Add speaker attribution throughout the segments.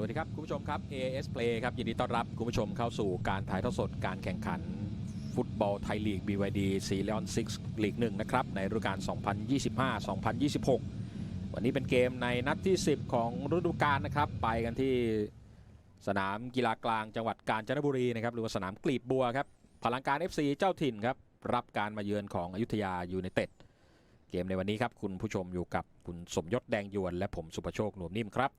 Speaker 1: สวัสดีครับ คุณผู้ชมครับ AS Play ครับ ยินดีต้อนรับคุณผู้ชมเข้าสู่การถ่ายทอดสดการแข่งขัน ฟุตบอลไทยลีก BYD ซีเลอน6ลีก1นะครับ ในฤดูกาล 2025-2026 วันนี้เป็นเกมในนัดที่ 10 ของฤดูกาลนะครับ ไปกันที่สนามกีฬากลางจังหวัดกาญจนบุรีนะครับ หรือว่าสนามกลีบบัวครับ พลังการ FC เจ้าถิ่นครับ รับการมาเยือนของอยุธยายูไนเต็ด เกมในวันนี้ครับคุณผู้ชมอยู่กับคุณสมยศแดงยวน และผมสุประโชคนวมนิ่มครับ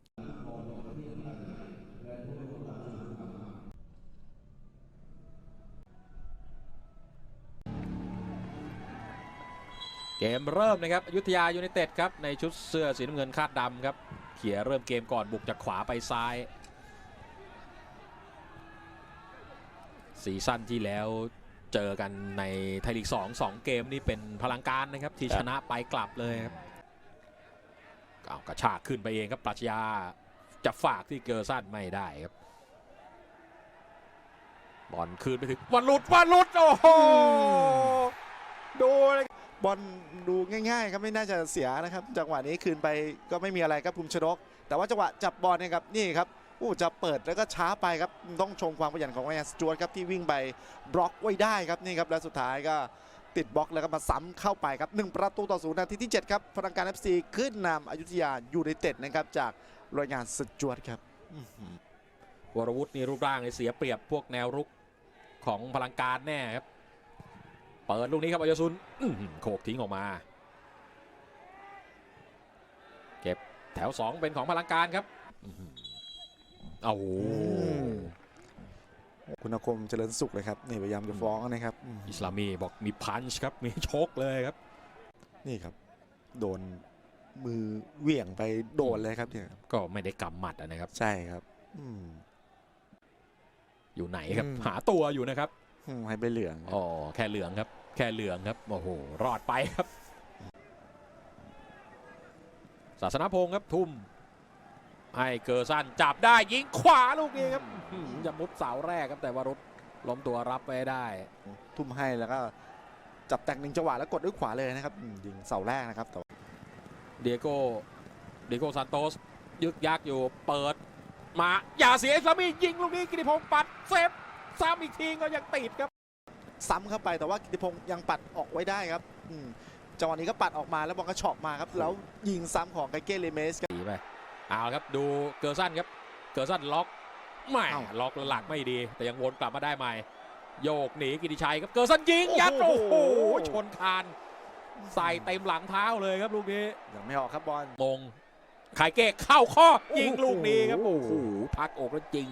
Speaker 1: เกมเริ่มนะครับอยุธยายูไนเต็ดครับในชุดเสื้อสีน้ำเงินคาดดำครับเขียเริ่มเกมก่อนบุกจากขวาไปซ้ายซีซั่นที่แล้วเจอกันในไทยลีก2 2 เกมนี่เป็นพลังการนะครับที่
Speaker 2: ครับ
Speaker 1: ชนะไปกลับเลยครับเอากระชากขึ้นไปเองครับปรัชญาจะฝากที่เกอร์สั้นไม่ได้ครับบอลคืนไปถึงวันหลุดวันหลุดโอ้โหดูเลย
Speaker 2: บอลดูง่ายๆครับไม่น่าจะเสียนะครับ จังหวะนี้คืนไปก็ไม่มีอะไรครับภูมิชนก แต่ว่าจังหวะจับบอลเนี่ยครับนี่ครับอู้จะเปิดแล้วก็ช้าไปครับต้องชมความขยันของแอนสจวตครับที่วิ่งไปบล็อกไว้ได้ครับนี่ครับและสุดท้ายก็ติดบล็อกแล้วก็มาซ้ำเข้าไปครับหนึ่งประตูต่อศูนย์นาทีที่ 7 ครับพลังการ FC ขึ้นนำอยุธยายูไนเต็ดนะครับจากรายงานสจวตครับ
Speaker 1: วรวุฒินี่รูปร่างเนี่ยเสียเปรียบพวกแนวรุกของพลังการแน่ครับ เปิดลูกนี้ครับอายซุนอื้อหือโขกทิ้งออกมา เก็บแถว2เป็นของพลังการครับอื้อหือเอาโห
Speaker 2: คุณอาคมเจริญสุขเลยครับนี่พยายามจะฟ้องนะครับอื้อหื
Speaker 1: อิ
Speaker 2: อ
Speaker 1: สลามีบอกมีพันช์ครับ มีชกเลยครับ
Speaker 2: นี่ครับ โดนมือเหวี่ยงไปโดนเลยครับเนี่ย
Speaker 1: ก็ไม่ได้กำหมัดอะนะครับ
Speaker 2: ใช่ครับอืม
Speaker 1: อยู่ไหนครับ
Speaker 2: อืม
Speaker 1: หาตัวอยู่นะครับ
Speaker 2: อืมให้ใบเหลืองครับ
Speaker 1: อ๋อแค่เหลืองครับ แค่เหลืองครับโอ้โหรอดไปครับศาสนพงศ์ครับทุ่มให้เกอร์ซันจับได้ยิงขวาลูกนี้ครับอื้อหือจะมุดเสาแรกครับแต่ว่ารถล้มตัวรับไว้ได้
Speaker 2: ทุ่มให้แล้วก็จับแต่งหนึ่งจังหวะแล้วกดด้วยขวาเลยนะครับอืมยิงเสาแรกนะครับแต่ว่า
Speaker 1: เดียโก้เดียโก้ซานโตสยึกยักอยู่เปิดมาอย่าเสียอิสลามียิงลูกนี้กิติพงศ์ปัดเซฟซ้ำอีกทีก็ยังติดครับ
Speaker 2: ซ้ำเข้าไปแต่ว่ากิติพงศ์ยังปัดออกไว้ได้ครับอืมจังหวะนี้ก็ปัดออกมาแล้วบอลก็เฉาะมาครับแล้วยิงซ้ำของไกเก้เลเมสครับ
Speaker 1: ตีไปเอาละครับดูเกอร์ซันครับเกอร์ซันล็อกไม่
Speaker 2: เอ้า
Speaker 1: ล็อกแล้วหลักไม่ดี แต่ยังวนกลับมาได้ใหม่ โยกหนีกิติชัยครับเกอร์ซันยิงยัด
Speaker 2: โอ้
Speaker 1: โอ้
Speaker 2: โห
Speaker 1: โหชนคานใส่เต็มหลังเท้าเลยครับลูกนี้
Speaker 2: ยังไม่ออกครับบอล
Speaker 1: มงไข่เกะเข้าข้อ
Speaker 2: โอ้โห
Speaker 1: ยิงลูกนี้ครับโอ้โหพักอกแล้วจริง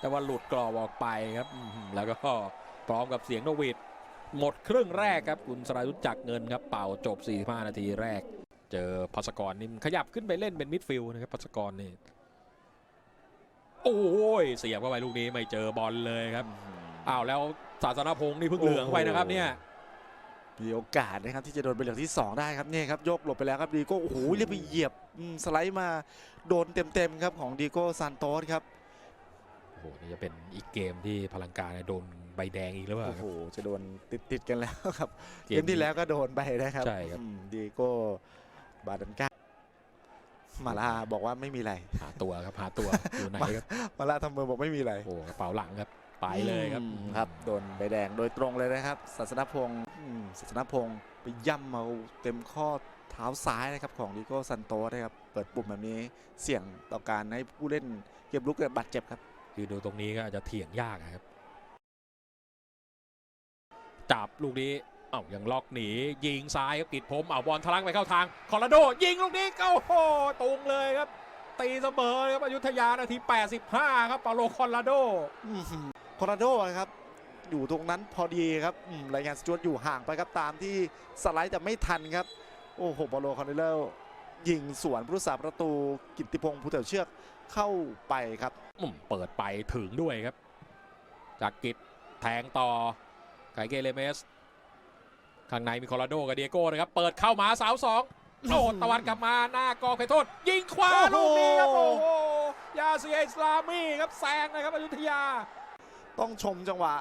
Speaker 1: แต่ว่าหลุดกรอบออกไปครับอื้อหือแล้วก็ พร้อมกับเสียงนกหวีดหมดครึ่งแรกครับคุณสรายุทธจักเงินครับเป่าจบ 45 นาทีแรก เจอพัสกรนี่ขยับขึ้นไปเล่นเป็นมิดฟิลด์นะครับพัสกรนี่โอ้ยเสียบเข้าไปลูกนี้ไม่เจอบอลเลยครับอ้าวแล้วศาสนพงศ์นี่เพิ่งเหลืองไปนะครับเนี่ย
Speaker 2: มีโอกาสนะครับที่จะโดนใบเหลืองที่สองได้ครับนี่ครับโยกหลบไปแล้วครับดีโก้โอ้โหเรียกไปเหยียบสไลด์มาโดนเต็มๆครับของดีโก้ซานโตสครับ
Speaker 1: หนี่จะเป็นอีกเกมที่พลังการเนี่ยโดนใบแดงอีกหรือเปล่า
Speaker 2: โอ้
Speaker 1: ครั
Speaker 2: โห
Speaker 1: บ
Speaker 2: จะโดนติดติดๆกันแล้วครับ
Speaker 1: เก
Speaker 2: เก
Speaker 1: ม
Speaker 2: ม
Speaker 1: นี้
Speaker 2: ที่แล้วก็โดนไปนะครับ
Speaker 1: ใช่ครับ
Speaker 2: อืมดีโก้บาดันก้ามาลาบอกว่าไม่มีอะไร
Speaker 1: หาตัวครับหาตัวอยู่ไหนครับ
Speaker 2: มาลาทำมือบอกไม่มีอะไร
Speaker 1: โอ้โหกระเป๋าหลังครับไปเลยครับ
Speaker 2: อืมครับโดนใบแดงโดยตรงเลยนะครับศาสนพงศ์อืมศาสนพงศ์ไปย่ำเอาเต็มข้อเท้าซ้ายนะครับของดิโก้ซันโตสนะครับเปิดปุ่มแบบนี้เสี่ยงต่อการให้ผู้เล่นเกมลุกเกิดบาดเจ็บครับ
Speaker 1: คือดูตรงนี้ก็อาจจะเถียงยากครับ จับลูกนี้เอ้ายังล็อกหนี ยิงซ้ายครับกิดผมเอาบอลทะลักไปเข้าทาง คอร์โด ยิงลูกนี้ก็โอ้โหตุงเลยครับ ตีเสมอครับอยุธยานาที 85 ครับ เปาโลคอร์โด
Speaker 2: โคราโดนะครับ อยู่ตรงนั้นพอดีครับรายงานสจวตอยู่ห่างไปครับตามที่สไลด์แต่ไม่ทันครับ โอ้โหบอลโลคอนเนลยิงสวนผู้รักษาประตูกิตติพงศ์ผู้เถวเชือกเข้าไปครับ
Speaker 1: เปิดไปถึงด้วยครับ จากกิจแทงต่อไกเกเลเมส ข้างในมีคอร์โราโดกับเดียโก้นะครับ เปิดเข้ามาเสาสองโดดตะวันกลับมาหน้ากอไขโทษ ยิงขวา
Speaker 2: โอ้
Speaker 1: ลู
Speaker 2: โห
Speaker 1: กนี้ครับโอ้โหยาเซียอิสลามีครับแซงนะครับอยุธยา
Speaker 2: ต้องชมจังหวะ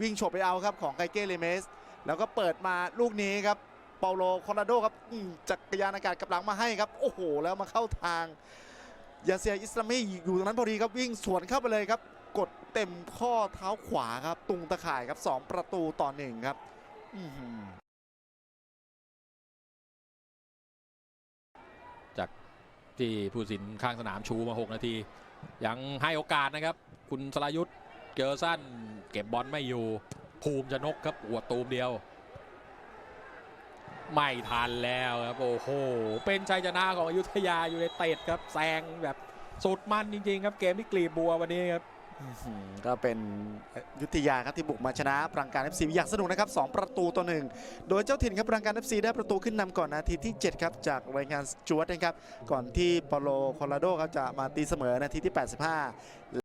Speaker 2: วิ่งฉบไปเอาครับของไกเก้เลเมส แล้วก็เปิดมาลูกนี้ครับเปาโลคอราโดครับอืมจักรยานอากาศกลับหลังมาให้ครับ โอ้โห แล้วมาเข้าทาง ยาเซียอิสลามีอยู่ตรงนั้นพอดีครับวิ่งสวนเข้าไปเลยครับ กดเต็มข้อเท้าขวาครับ ตุงตะข่ายครับ 2 ประตูต่อหนึ่งครับอื้อหือ
Speaker 1: ที่ผู้สินข้างสนามชูมา 6 นาที ยังให้โอกาสนะครับ คุณสรายุทธเจอสั้น เก็บบอลไม่อยู่ ภูมิชนกครับหัวดตูมเดียว ไม่ทันแล้วครับโอ้โห เป็นชัยชนะของอยุธยาอยู่ในเตดครับแซงแบบสุดมันจริง ๆ ครับเกมที่กลีบบัววันนี้ครับ
Speaker 2: ก็เป็นยุทธยาครับที่บุกมาชนะปรังการ FC อย่างสนุกนะครับ 2 ประตูต่อหนึ่งโดยเจ้าถิ่นครับปรังการ FC ได้ประตูขึ้นนำก่อนนาทีที่ 7 ครับ จากรายงานจวตนะครับ ก่อนที่ปอโลโคลราโดครับจะมาตีเสมอนาทีที่ 85